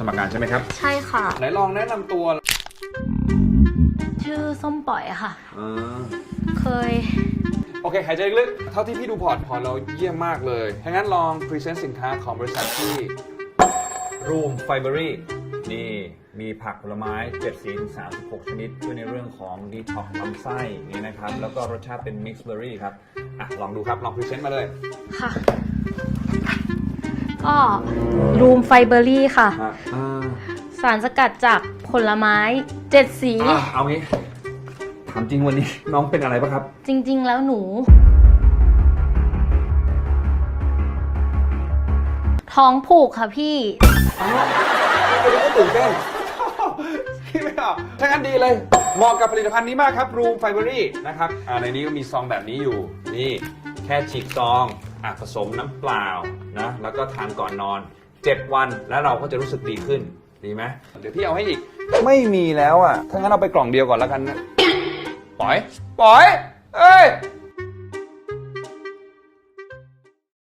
สมัครงานใช่ไหมครับ ใช่ค่ะ ไหนลองแนะนำตัวชื่อส้มปล่อยค่ะ อ่าเคย โอเคหายใจลึกๆเท่าที่พี่ดูพอร์ตพอร์ตเราเยี่ยมมากเลยถ้างั้นลองพรีเซนต์สินค้าของบริษัทที่ Room Fibery นี่ มีผักผลไม้7สีถึง36 ชนิด ช่วยในเรื่องของดีท็อกลำไส้นี่นะครับ แล้วก็รสชาติเป็น Mixed Berry ครับ อะ ลองดูครับ ลองพรีเซนต์มาเลย ค่ะ ก็รูมไฟเบอรี่ค่ะอ่าสารสกัดจากผลไม้เจ็ดสี อะเอางี้ ถามจริงวันนี้ น้องเป็นอะไรปะครับ จริง ๆ แล้วหนู ท้องผูกค่ะพี่ ไม่ได้ตื่นเต้นคิดไม่ออกถ้างั้นดีเลย เหมาะกับผลิตภัณฑ์นี้มากครับ Room Fibery นะครับ อ่าในนี้ก็มีซองแบบนี้อยู่ นี่ แค่ฉีกซอง อะผสมน้ำเปล่านะแล้วก็ทานก่อนนอน 7 วันแล้วเราก็จะรู้สึกดีขึ้นดีไหมเดี๋ยวพี่เอาให้อีก ไม่มีแล้วอะถ้างั้นเอาไปกล่องเดียวก่อนแล้วกันนะปล่อยปล่อยเอ้ย